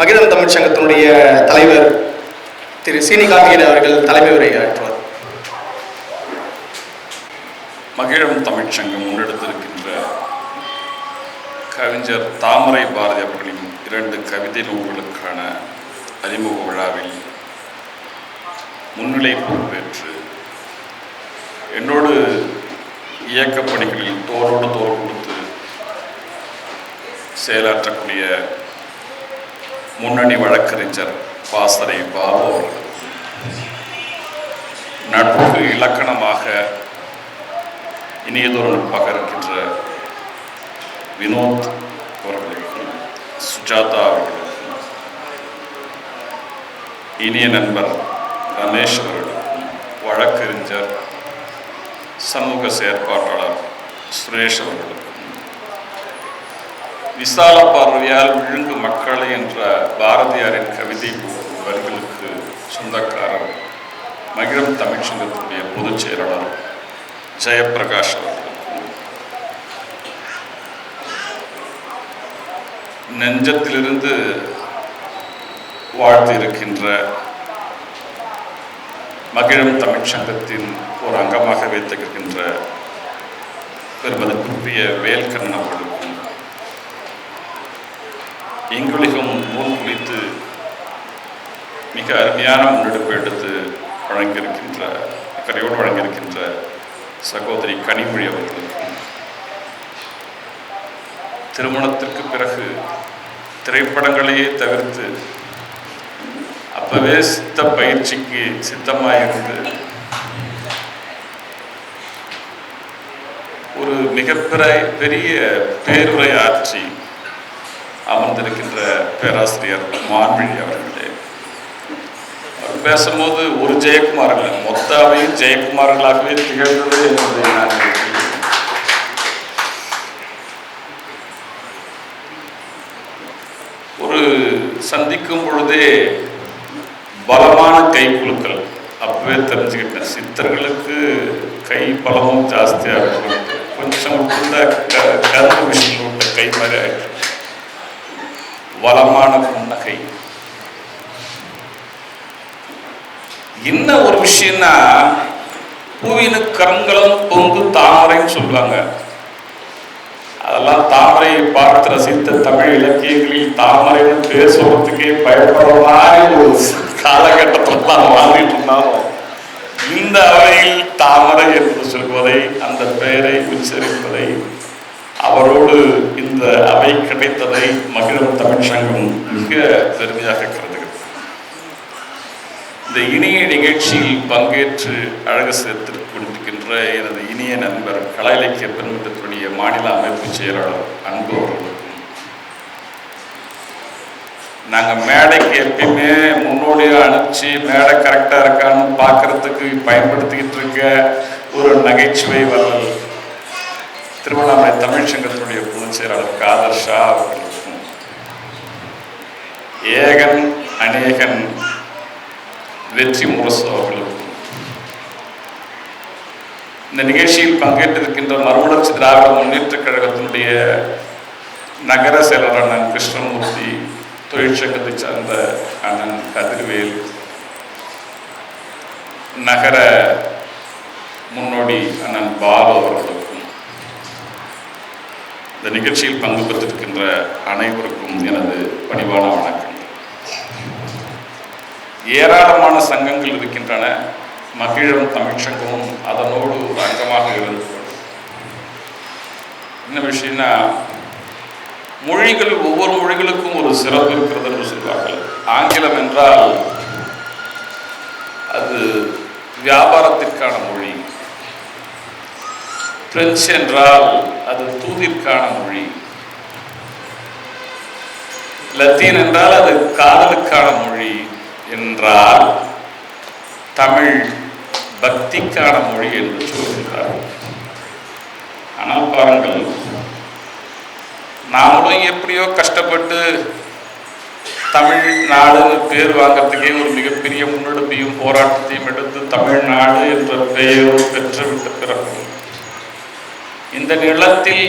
மகிழம் தமிழ் சங்கத்தினுடைய தலைவர் திரு சீனி அவர்கள் தலைமை உரை ஆற்றுவார். மகிழம் தமிழ்ச்சங்கம் முன்னெடுத்திருக்கின்ற கவிஞர் தாமரை பாரதி அவர்களின் இரண்டு கவிதை நூல்களுக்கான அறிமுக விழாவில் முன்னிலை பொறுப்பேற்று என்னோடு இயக்கப்பணிகளில் தோளோடு தோள் கொடுத்து செயலாற்றக்கூடிய முன்னணி வழக்கறிஞர் பாசறை பாபு அவர்கள். நட்புக்கு இலக்கணமாக இனியதொரு நட்பாக இருக்கின்ற வினோத் அவர்களுக்கும் சுஜாதா அவர்களுக்கும் இனிய நண்பர் ரமேஷ் அவர்களுக்கும் வழக்கறிஞர் சமூக செயற்பாட்டாளர் சுரேஷ் அவர்களுக்கும் விசால பார்வையால் விழுங்கு மக்களை என்ற பாரதியாரின் கவிதை வரிகளுக்கு சொந்தக்காரர் மகிழம் தமிழ்ச்சங்கத்தினுடைய பொதுச் செயலாளர் ஜெயப்பிரகாஷ் அவர்களுக்கும் நெஞ்சத்திலிருந்து வாழ்த்து இருக்கின்ற மகிழம் தமிழ்ச்சங்கத்தின் ஒரு அங்கமாக வைத்திருக்கின்ற பெருமதிக்குரிய வேல்கண்ணன் அவர்களுக்கும் எங்குலிகம் நூல் குறித்து மிக அருமையான முன்னெடுப்பு எடுத்து வழங்கியிருக்கின்ற கரையோடு வழங்கியிருக்கின்ற சகோதரி கனிமொழி அவர்களுக்கும் திருமணத்திற்கு பிறகு திரைப்படங்களையே தவிர்த்து அப்பவே சித்த பயிற்சிக்கு சித்தமாயிருந்து ஒரு மிகப்பெரிய பெரிய பேருரை ஆற்றி அமர்ந்திருக்கின்ற பேராசிரியர் மான்விழி அவர்களே. அவர் பேசும்போது ஒரு ஜெயக்குமார் இல்லை மொத்தாவையும் ஜெயக்குமார்களாகவே திகழ்ந்தது என்பதை நான் ஒரு சந்திக்கும் பொழுதே பலமான கைக்குழுக்கள் அப்பவே தெரிஞ்சுக்கிட்டேன். சித்தர்களுக்கு கை பலமும் ஜாஸ்தியாக இருக்கும் கொஞ்சம் விட்டுருந்த க கரும்பு விஷயம் உள்ள கை மாதிரி ஆயிடுச்சு. வளமான புன்னகை. என்ன ஒரு விஷயம்னா பூவினு கரங்களும் பொங்கு தாமரைன்னு சொல்லுவாங்க. அதெல்லாம் தாமரையை பார்த்து ரசித்த தமிழ் இலக்கியங்களில் தாமரைன்னு பேர் சொல்றதுக்கே பயப்படுற மாதிரி ஒரு காலகட்டத்தில் தான் வாழ்ந்துட்டு இருந்தாலும் இந்த அவையில் தாமரை என்று சொல்வதை அந்த பெயரை உச்சரிப்பதை அவரோடு இந்த அவை கிடைத்ததை மகிழும் தமிழ்ச்சங்கம் மிக பெருமையாக கருதுகிறது. இந்த இனிய நிகழ்ச்சியில் பங்கேற்று அழகு சேர்த்து கொண்டிருக்கின்ற எனது இனிய நண்பர் கலை இலக்கிய பெருமிதத்துடைய மாநில அமைப்பு செயலாளர் அன்பு அவர்களுக்கும். நாங்கள் மேடைக்கு எப்பயுமே முன்னோடியாக அனுப்பிச்சு மேடை கரெக்டாக இருக்கான்னு பார்க்கறதுக்கு பயன்படுத்திக்கிட்டு இருக்க ஒரு நகைச்சுவை வரல் திருவண்ணாமலை தமிழ் சங்கத்தினுடைய பொதுச் செயலாளர் காதர் ஷா அவர்களுக்கும் ஏகன் அநேகன் வெற்றி முரசு அவர்களுக்கும் இந்த நிகழ்ச்சியில் பங்கேற்றிருக்கின்ற மறுமலர்ச்சி திராவிட முன்னேற்ற கழகத்தினுடைய நகர செயலர் அண்ணன் கிருஷ்ணமூர்த்தி தொழிற்சங்கத்தை சார்ந்த அண்ணன் கதிர்வேல் நகர முன்னோடி அண்ணன் பாலு அவர்கள். இந்த நிகழ்ச்சியில் பங்கு பெற்றிருக்கின்ற அனைவருக்கும் எனது பணிவான வணக்கம். ஏராளமான சங்கங்கள் இருக்கின்றன. மகிழம் தமிழ்ச்சங்கமும் அதனோடு ஒரு அங்கமாக இருந்து என்ன விஷயம்னா மொழிகள் ஒவ்வொரு மொழிகளுக்கும் ஒரு சிறப்பு இருக்கிறது என்று சொல்வார்கள். ஆங்கிலம் என்றால் அது வியாபாரத்திற்கான மொழி. பிரெஞ்சு என்றால் அது தூதிற்கான மொழி. லத்தீன் என்றால் அது காதலுக்கான மொழி என்றால் தமிழ் பக்திக்கான மொழி என்று சொல்கிறார். ஆனால் பாருங்கள் நாமளும் எப்படியோ கஷ்டப்பட்டு தமிழ் பேர் வாங்கிறதுக்கே ஒரு மிகப்பெரிய முன்னெடுப்பையும் போராட்டத்தையும் எடுத்து தமிழ்நாடு என்ற பெயரும் பெற்றுவிட்ட பிறகு இந்த நிலத்தில்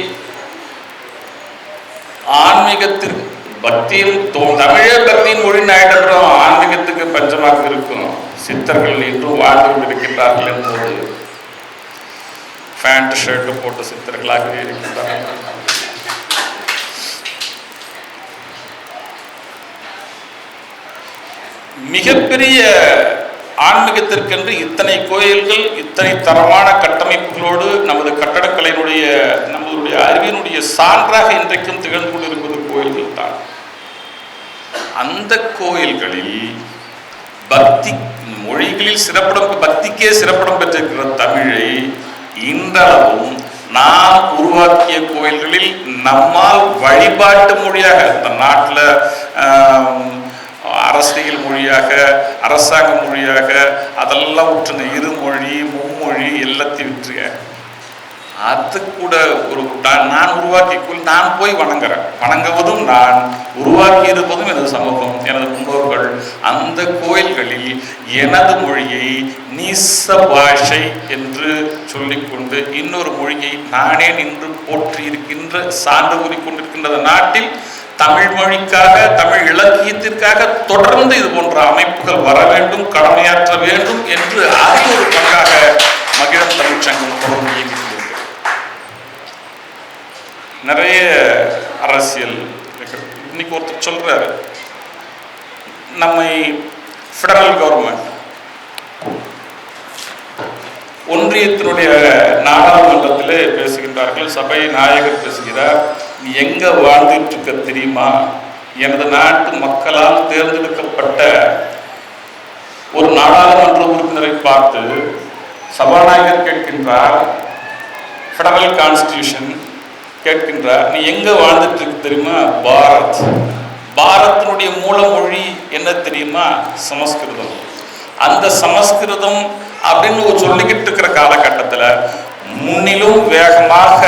ஆன்மீகத்திற்கு பக்தியில் தமிழே பக்தியின் மொழி ஆயிட்டோம் ஆன்மீகத்துக்கு பஞ்சமாக இருக்கும். சித்தர்கள் இன்றும் வாழ்ந்து கொண்டிருக்கின்றார்கள் என்பது பேண்ட் ஷர்ட்டு போட்ட சித்தர்களாகவே இருக்கின்றார்கள். மிகப்பெரிய ஆன்மீகத்திற்கென்று இத்தனை கோயில்கள் இத்தனை தரமான கட்டமைப்புகளோடு நமது கட்டடக்கலையினுடைய நம்மளுடைய அறிவினுடைய சான்றாக இன்றைக்கும் திகழ்ந்து கொண்டிருப்பது கோயில்கள் தான். அந்த கோயில்களில் பக்தி மொழிகளில் சிறப்பிடம் பக்திக்கே சிறப்பிடம் பெற்றிருக்கிற தமிழை இன்றளவும் நாம் உருவாக்கிய கோயில்களில் நம்மால் வழிபாட்டு மொழியாக இந்த நாட்டில் அரசியல் மொழியாக அரசாங்க மொழியாக அதெல்லாம் விட்டுருங்க. இருமொழி மும்மொழி எல்லாத்தையும் விட்டுருங்க. அது கூட ஒரு நான் உருவாக்கி கோயில் நான் போய் வணங்குறேன். வணங்குவதும் நான் உருவாக்கி இருப்பதும் எனது சமூகம் எனது முன்னோர்கள். அந்த கோயில்களில் எனது மொழியை நீச பாஷை என்று சொல்லிக்கொண்டு இன்னொரு மொழியை நானே நின்று போற்றி இருக்கின்ற சான்று கூறிக்கொண்டிருக்கின்ற நாட்டில் தமிழ் மொழிக்காக தமிழ் இலக்கியத்திற்காக தொடர்ந்து இது போன்ற அமைப்புகள் வர வேண்டும் கடமையாற்ற வேண்டும் என்று அதை ஒரு பங்காக மகிழம் தமிழ்ச்சங்கம் தொடர்ந்து இயங்கியிருக்கிறது நிறைய அரசியல் இன்னைக்கு ஒருத்தர் சொல்றாரு நம்மை ஃபெடரல் கவர்மெண்ட் ஒன்றியத்தினுடைய நாடாளுமன்றத்திலே பேசுகின்றார்கள் சபை நாயகர் பேசுகிறார் எங்க வாழ்ந்துட்டு இருக்க தெரியுமா? எனது நாட்டு மக்களால் தேர்ந்தெடுக்கப்பட்ட ஒரு நாடாளுமன்ற உறுப்பினரை பார்த்து சபாநாயகர் கேட்கின்றார் ஃபெடரல் கான்ஸ்டியூஷன் கேட்கின்றார் நீ எங்க வாழ்ந்துட்டு இருக்கு தெரியுமா பாரத்? பாரத்தினுடைய மூலமொழி என்ன தெரியுமா? சமஸ்கிருதம். அந்த சமஸ்கிருதம் அப்படின்னு ஒரு சொல்லிக்கிட்டு இருக்கிற காலகட்டத்தில் முன்னிலும் வேகமாக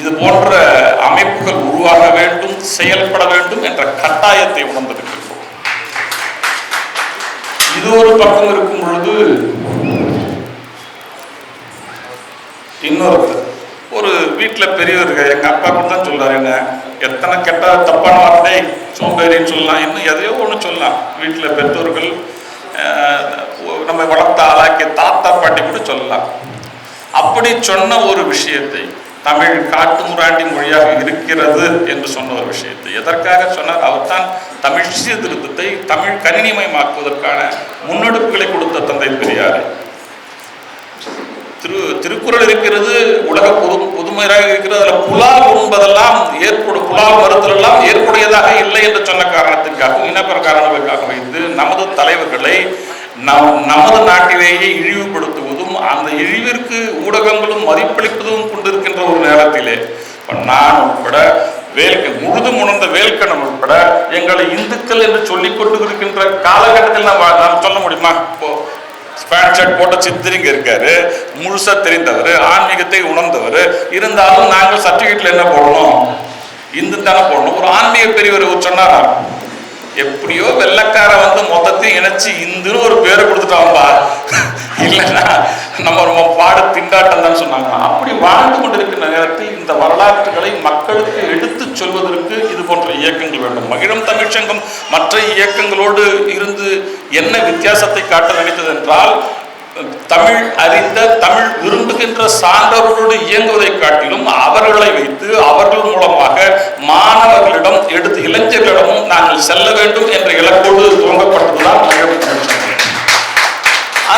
இது போன்ற அமைப்புகள் உருவாக வேண்டும் செயல்பட வேண்டும் என்ற கட்டாயத்தை உணர்ந்திருக்கின்றோம். இது ஒரு பக்கம் இருக்கும் பொழுது இன்னொரு ஒரு வீட்டில் பெரியவர்கள் எங்கள் அப்பா கூட தான் சொல்றாரு என்ன எத்தனை கெட்ட தப்பான வார்த்தை சோம்பேறின்னு சொல்லலாம் இன்னும் எதையோ ஒன்று சொல்லலாம். வீட்டில் பெற்றோர்கள் நம்ம வளர்த்த ஆளாக்கிய தாத்தா பாட்டி கூட சொல்லலாம். அப்படி சொன்ன ஒரு விஷயத்தை தமிழ் காட்டு முராண்டி மொழியாக இருக்கிறது என்று சொன்ன ஒரு விஷயத்தை. எதற்காக சொன்னார்? அவர்தான் தமிழ் சீர்திருத்தத்தை தமிழ் கணினிமயமாக்குவதற்கான முன்னெடுப்புகளை கொடுத்த தந்தை பெரியார். திரு திருக்குறள் இருக்கிறது உலக பொது புதுமையாக இருக்கிறது. அதில் புலால் உண்பதெல்லாம் ஏற்படு புலால் மறுத்தலெல்லாம் ஏற்புடையதாக இல்லை என்று சொன்ன காரணத்திற்காகவும் இனப்பெற காரணங்களுக்காக வைத்து நமது தலைவர்களை நம் நமது நாட்டிலேயே இழிவுபடுத்த அந்த இழிவிற்கு ஊடகங்களும் மதிப்பளிப்பதும் கொண்டிருக்கின்ற ஒரு நேரத்திலே நான் உட்பட வேல்கண் முழுதும் உணர்ந்த வேல்கணம் உட்பட எங்களை இந்துக்கள் என்று சொல்லிக் கொண்டு இருக்கின்ற காலகட்டத்தில் நாம் வா- நாம் சொல்ல முடியுமா? இப்போ பேண்ட் ஷர்ட் போட்ட சித்திரிங்க இருக்காரு முழுசா தெரிந்தவர் ஆன்மீகத்தை உணர்ந்தவர் இருந்தாலும் நாங்கள் சர்டிஃபிகேட்ல என்ன போடணும்? இந்து தானே போடணும். ஒரு ஆன்மீக பெரியவர் ஒரு சொன்னாரா? எப்படியோ வெள்ளக்கார வந்து மொத்தத்தையும் இணைச்சு இந்துன்னு ஒரு பேரை கொடுத்துட்டான்பா இல்லைன்னா நம்ம ரொம்ப பாடு திண்டாட்டம் தான் சொன்னாங்க. அப்படி வாழ்ந்து கொண்டிருக்கிற நேரத்தில் இந்த வரலாற்றுகளை மக்களுக்கு எடுத்துச் சொல்வதற்கு இது போன்ற இயக்கங்கள் வேண்டும். மகிழம் தமிழ்ச்சங்கம் மற்ற இயக்கங்களோடு இருந்து என்ன வித்தியாசத்தை காட்ட நினைத்தது என்றால் தமிழ் அறிந்த தமிழ் விரும்புகின்ற சான்றவர்களோடு இயங்குவதை காட்டிலும் அவர்களை வைத்து அவர்கள் மூலமாக மாணவர்களிடம் எடுத்து இளைஞர்களிடமும் நாங்கள் செல்ல வேண்டும் என்ற இலக்கோடு துவங்கப்பட்டதுதான் மகிழம் தமிழ்ச்சங்கம்.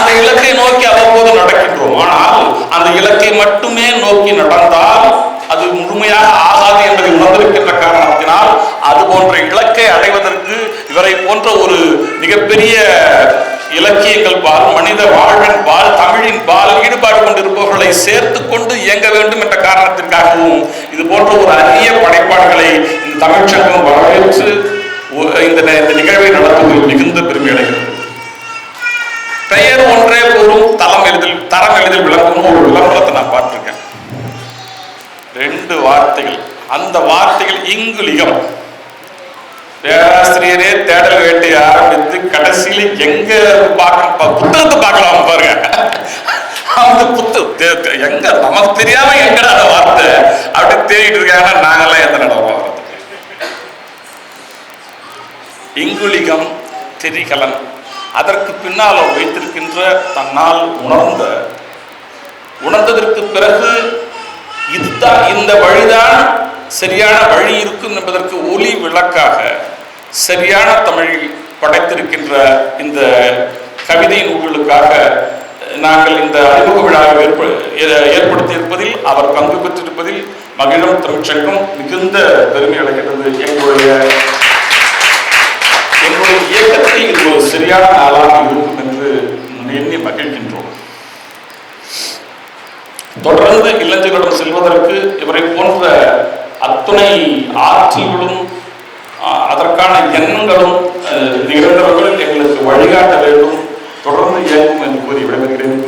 அந்த இலக்கை நோக்கி அவ்வப்போது நடக்கின்றோம். ஆனால் அந்த இலக்கை மட்டுமே நோக்கி நடந்தால் அது முழுமையாக ஆகாது என்பதை உணர்ந்திருக்கின்ற காரணத்தினால் அது போன்ற இலக்கை அடைவதற்கு இவரை போன்ற ஒரு மிகப்பெரிய இலக்கியங்கள் பால் மனித வாழ்வின் பால் தமிழின் பால் ஈடுபாடு கொண்டிருப்பவர்களை சேர்த்து கொண்டு இயங்க வேண்டும் என்ற காரணத்திற்காகவும் இது போன்ற ஒரு அரிய படைப்பாடுகளை இந்த தமிழ்ச்சங்கம் வரவேற்று இந்த இந்த நிகழ்வை நடத்துவதில் மிகுந்த பெருமை அடைகிறது. பெயர் ஒன்றே போதும் தரம் எளிதில் தரம் எளிதில் விளங்கும் ஒரு விளம்பரத்தை நான் பார்த்திருக்கேன். ரெண்டு வார்த்தைகள். அந்த வார்த்தைகள் இங்குலிகம் பேராசிரியரே தேடல் வேட்டை ஆரம்பித்து கடைசியில எங்க பார்க்க புத்தகத்தை பார்க்கலாம் பாருங்க. அந்த புத்து எங்க? நமக்கு தெரியாம எங்கடா அந்த வார்த்தை? அப்படி தேடிட்டு இருக்காங்க. நாங்கெல்லாம் எந்த நடவடிக்கை இங்குலிகம் திரிகலன். அதற்கு பின்னால் அவர் வைத்திருக்கின்ற தன்னால் உணர்ந்த உணர்ந்ததற்கு பிறகு இதுதான் இந்த வழிதான் சரியான வழி இருக்கும் என்பதற்கு ஒளி விளக்காக சரியான தமிழில் படைத்திருக்கின்ற இந்த கவிதை நூல்களுக்காக நாங்கள் இந்த அறிமுக விழாவை ஏற்ப ஏ- ஏற்படுத்தியிருப்பதில் அவர் பங்கு பெற்றிருப்பதில் மகிழம் திருச்சங்கம் மிகுந்த பெருமை அடைகிறது எங்களுடைய எங்களுடைய இயக்கத்தில் இது ஒரு சரியான நாளாக இருக்கும் என்று எண்ணி மகிழ்கின்றோம். தொடர்ந்து இளைஞர்களிடம் செல்வதற்கு இவரை போன்ற அத்துணை ஆற்றல்களும் அதற்கான எண்ணங்களும் அஹ், நிகழ்ந்தவர்கள் எங்களுக்கு வழிகாட்ட வேண்டும். தொடர்ந்து இயங்கும் என்று கூறி விடைபெறுகிறேன்.